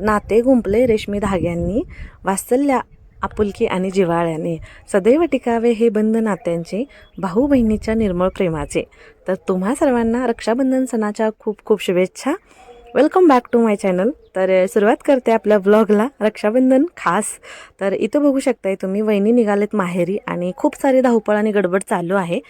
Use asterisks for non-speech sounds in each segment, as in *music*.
नाते गुंपले रेशमी धाग्यांनी वासल्या आपुलकी आणि जिव्हाळ्याने. सदैव टिकावे हे बंध नात्यांचे भाऊ बहिणीच्या निर्मळ प्रेमाचे. तर तुम्हा सर्वांना रक्षाबंधन सणाच्या खूप खूप शुभेच्छा. Welcome back to my channel तर सुरुवात करते आपल्या ब्लॉगला रक्षाबंधन खास. तर इथं बघू शकताय तुम्ही वहिनी निघालेत माहेरी आणि खूप सारी धावपळ आणि गडबड चालू आहे.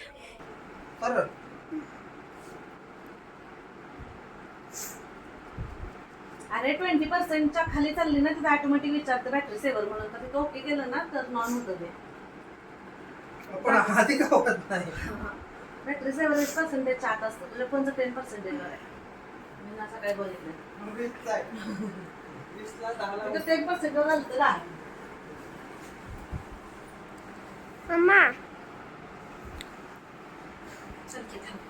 अरे ट्वेंटी पर्सेंटच्या खाली चालली ना तिथं ऑटोमॅटिक विचारतं बॅटरी सेवर म्हणून. तर तिथं ओके केलं ना तर नॉन होतं ते. पण आधी का होत नाही? बॅटरी सेवर पर्सेंटेजच्या आत असतं तुझ्या फोनचं टेन पर्सेंटेजवर आहे मी असं काय बघितलं मग वीसला आहे. टेन पर्सेंटवर झालं तर मम्मा. चल की थांब.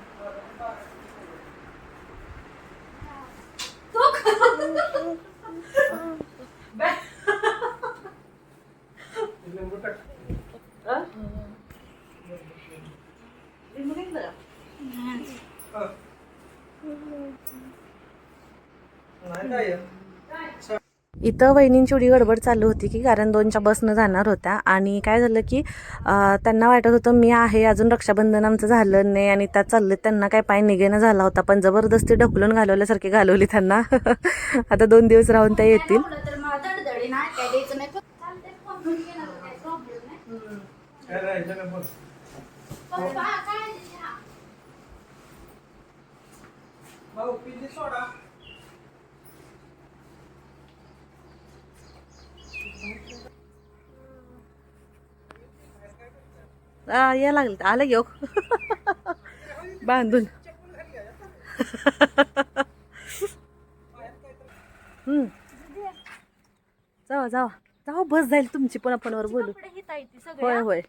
Nói đây à? Đây. इथं वहिनींची एवढी गडबड चालू होती की कारण दोनच्या बसनं जाणार होत्या. आणि काय झालं की त्यांना वाटत होतं मी आहे अजून रक्षाबंधन आमचं झालं नाही. आणि त्यात चाललं त्यांना काय पाय निघेना झाला होता पण जबरदस्ती ढकलून घालवल्यासारखी घालवली त्यांना. *laughs* आता दोन दिवस राहून त्या येतील. सोडा मला दडदडी नाही काय द्यायचं नाही फक्त चालतंय फोन घेऊन घेणार काय प्रॉब्लेम नाही काय राहायचं का बघ. पप्पा काय द्यायचं? भाऊ पिल्ली सोडा आ, या लागलं आलं घेऊ *laughs* बांधून. *laughs* हम्म. जावा जावा. जावा बस जाईल तुमची पण आपण वर बोलू. होय होय.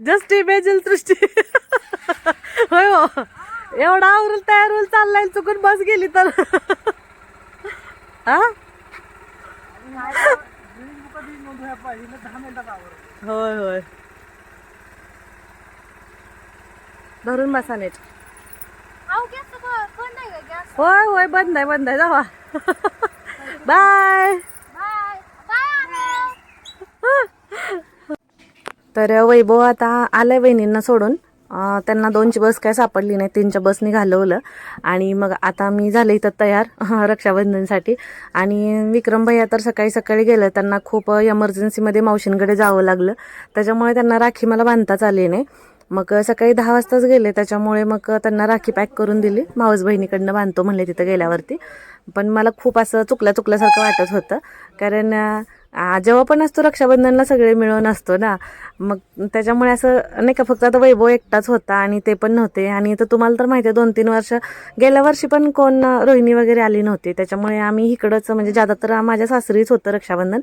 Just imagine *laughs* Srishti. होय हो. एवढा आवरून तयार होईल चाललाय चुकून बस गेली तर. हा होय होय. धरून बसा नीट. होय होय बंद आहे बंद आहे. जावा. बाय. बाय. बाय तर वैभव आता आलाय वहिनींना सोडून. त्यांना दोनची बस काय सापडली नाही तीनच्या बसने घालवलं. आणि मग आता मी झाले इथं तयार *laughs* रक्षाबंधनसाठी. आणि विक्रम भैया तर सकाळी सकाळी गेलं त्यांना खूप एमर्जन्सीमध्ये मावशींकडे जावं लागलं. त्याच्यामुळे त्यांना राखी मला बांधताच आली नाही. मग सकाळी दहा वाजताच गेले त्याच्यामुळे मग त्यांना राखी पॅक करून दिली. मावस बहिणीकडनं बांधतो म्हणले तिथं गेल्यावरती. पण मला खूप असं चुकल्या चुकल्यासारखं वाटत होतं. कारण जेव्हा पण असतो रक्षाबंधनला सगळे मिळून असतो ना मग त्याच्यामुळे असं नाही का फक्त आता वैभव एकटाच होता आणि ते पण नव्हते. आणि तर तुम्हाला तर माहिती आहे दोन तीन वर्ष गेल्या वर्षी पण कोण रोहिणी वगैरे आली नव्हती. त्याच्यामुळे आम्ही इकडंच म्हणजे ज्यादा तर माझ्या सासरीच होतं रक्षाबंधन.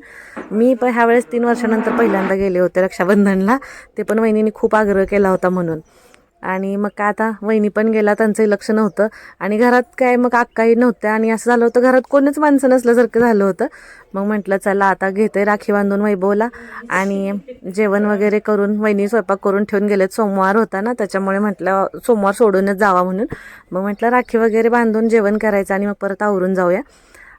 मी पण ह्यावेळेस तीन वर्षानंतर पहिल्यांदा गेले होते रक्षाबंधनला. ते पण वहिनीने खूप आग्रह केला होता म्हणून. आणि मग काय आता वहिनी पण गेला त्यांचंही लक्ष नव्हतं. आणि घरात काय मग अक्काही नव्हत्या. आणि असं झालं होतं घरात कोणीच माणसं नसल्यासारखं झालं होतं. मग म्हटलं चला आता घेते राखी बांधून वैभवला. आणि जेवण वगैरे करून वहिनी स्वयंपाक करून ठेवून गेलेत. सोमवार होता ना त्याच्यामुळे म्हटलं सोमवार सोडूनच जावा म्हणून. मग म्हटलं राखी वगैरे बांधून जेवण करायचं आणि मग परत आवरून जाऊया.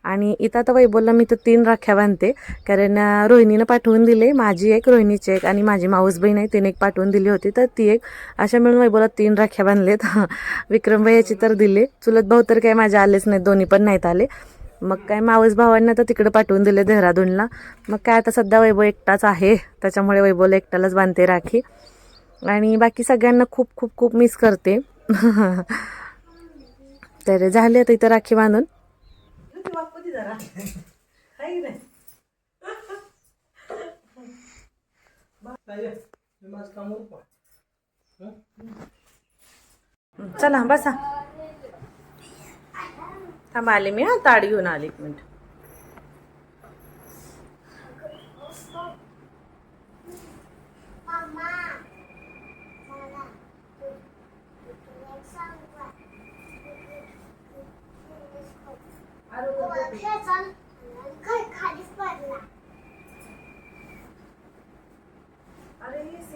आणि इथं आता वैभवला मी तर तीन राख्या बांधते. कारण रोहिणीनं पाठवून दिले. माझी एक रोहिणीची एक आणि माझी माऊस बहीण आहे तिने एक पाठवून दिली होती. तर ती एक अशा मिळून वैभवला तीन राख्या बांधलेत. *laughs* विक्रम तर दिले. चुलत भाऊ तर काही माझ्या आलेच नाहीत. दोन्ही पण नाहीत आले. मग काय मावस भावांना तर तिकडे पाठवून दिले देहरादूनला. मग काय आता सध्या वैभव एकटाच आहे. त्याच्यामुळे वैभवला एकट्यालाच बांधते राखी. आणि बाकी सगळ्यांना खूप खूप खूप मिस करते. *laughs* तर झाले आता इथं राखी बांधून. माझं काम उरकवा. चला बसा. थांबा आले मी हा ताड घेऊन आले एक मिनिट.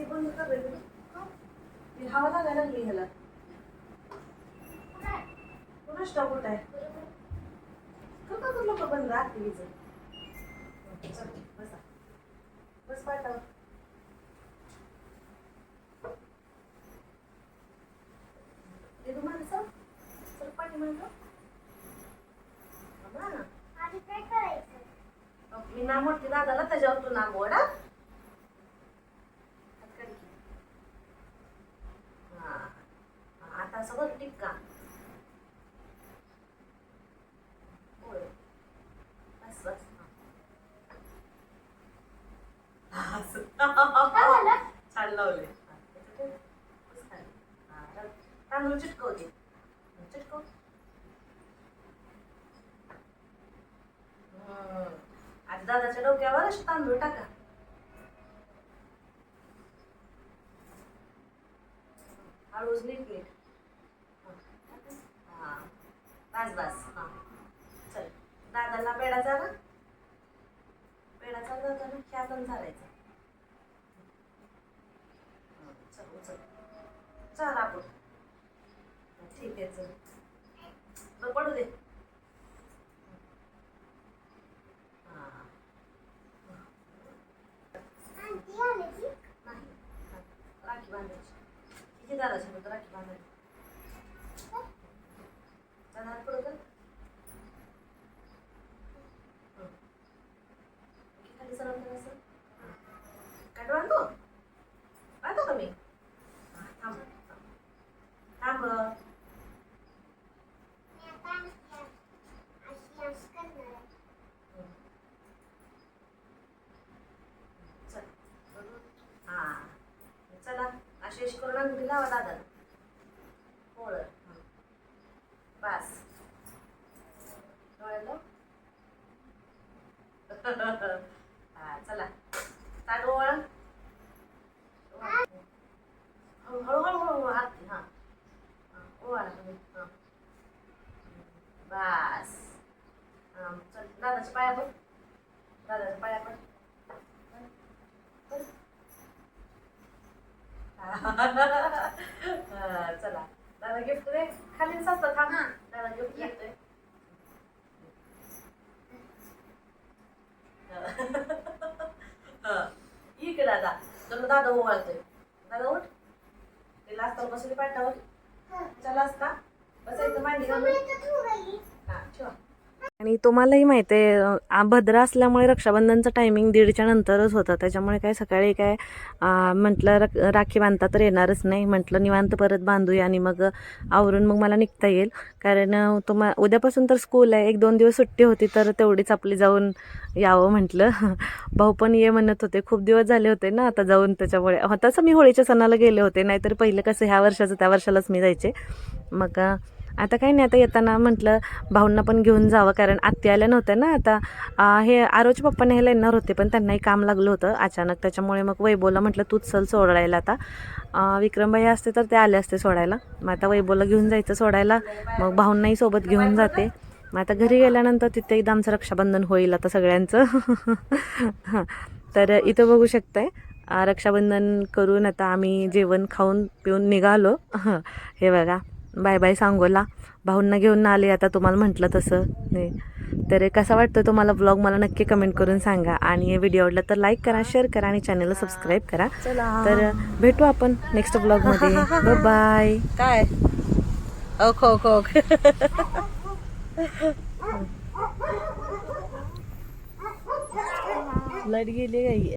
रे हवा लागायला लागली ह्याला. स्टॉप कुठं आहे? कुठं लोक बंद आखरीचं चल बसा. बस पाठावर दे तू पाणी म्हणतो करायचं? मग मी नाम दादाला त्याच्यावर तू नाम ओढा बघ टिपका. बस छान लावले. तांदूळ चिटकव. आज दादाच्या डोक्यावर तांदूळ टाका. हळूच नीट नीट हा आज बस. हां. चल. दादाला पेढा झाला पेढा चाल दादा ना ह्या पण चालायचा. चल उचल. चल आपण ठीक आहे चल बरं पडू दे हा आंटी आली ती नाही राखी बांधायची किती दादाची होतं राखी बांधायची त्याला हात पुढं कर हं. की खाली सरळ कर असं काय बांधतो बांधतो का मी हा, थांब थांब थांब. मी आता अशी अशी अशी करणार आहे हं. चल बरोबर. हा चला पूर्ण अशी अंगठी लावा दादा पोळ बस कळलं हा चला ताट ओळ हळूहळू हळू हळू हळू हात हा ओवाळा तुम्ही हा बस हा चल दादाच्या पाया पण दादाच्या पाया पण पड. हा, *laughs* चला. दादा गिफ्ट दे. खालीच असतं थांब. दादा गिफ्ट देतोय हा. इकडे दादा. तुला दादा ओवाळतोय. दादा उठ. तिला असता बसली पाठावर. चला असता. बसायचं मांडी घालून हा ठेवा. आणि तुम्हालाही माहिती आहे अं, भद्र असल्यामुळे रक्षाबंधनचं टायमिंग दीडच्या नंतरच होतं. त्याच्यामुळे काय सकाळी काय म्हटलं रक राखी बांधता तर येणारच नाही. म्हटलं निवांत परत बांधूया आणि मग आवरून मग मला निघता येईल. कारण तुम्हा उद्यापासून तर स्कूल आहे. एक दोन दिवस सुट्टी होती तर तेवढीच आपली जाऊन यावं म्हटलं. *laughs* भाऊ पण ये म्हणत होते. खूप दिवस झाले होते ना आता जाऊन त्याच्यामुळे. अं, तसं मी होळीच्या सणाला गेले होते. नाहीतर पहिलं कसं ह्या वर्षाचं त्या वर्षालाच मी जायचे. मग आता काही नाही आता येताना म्हटलं भाऊंना पण घेऊन जावं कारण आत्ती आल्या नव्हत्या ना आता हे आरोच्या पप्पाने ह्याला येणार होते पण त्यांनाही काम लागलं होतं अचानक त्याच्यामुळे मग वैभवला म्हटलं तूच चल सोडायला आता. विक्रमबाई असते तर ते आले असते सोडायला. मग आता वैभवला घेऊन जायचं सोडायला मग भाऊंनाही सोबत घेऊन जाते. मग आता घरी गेल्यानंतर तिथे एकदा आमचं रक्षाबंधन होईल आता सगळ्यांचं. हां *laughs* तर इथं बघू शकताय रक्षाबंधन करून आता आम्ही जेवण खाऊन पिऊन निघालो. *laughs* हे बघा. Bye bye Sangola. भाऊंना घेऊन आले आता तुम्हाला म्हटलं तसं. नाही. तर कसा वाटतं तुम्हाला ब्लॉग मला नक्की कमेंट करून सांगा. आणि व्हिडिओ आवडला तर लाईक करा शेअर करा आणि चॅनलला सबस्क्राईब करा. तर भेटू आपण नेक्स्ट ब्लॉगमध्ये बाय काय? खो खो लाइट गेली काही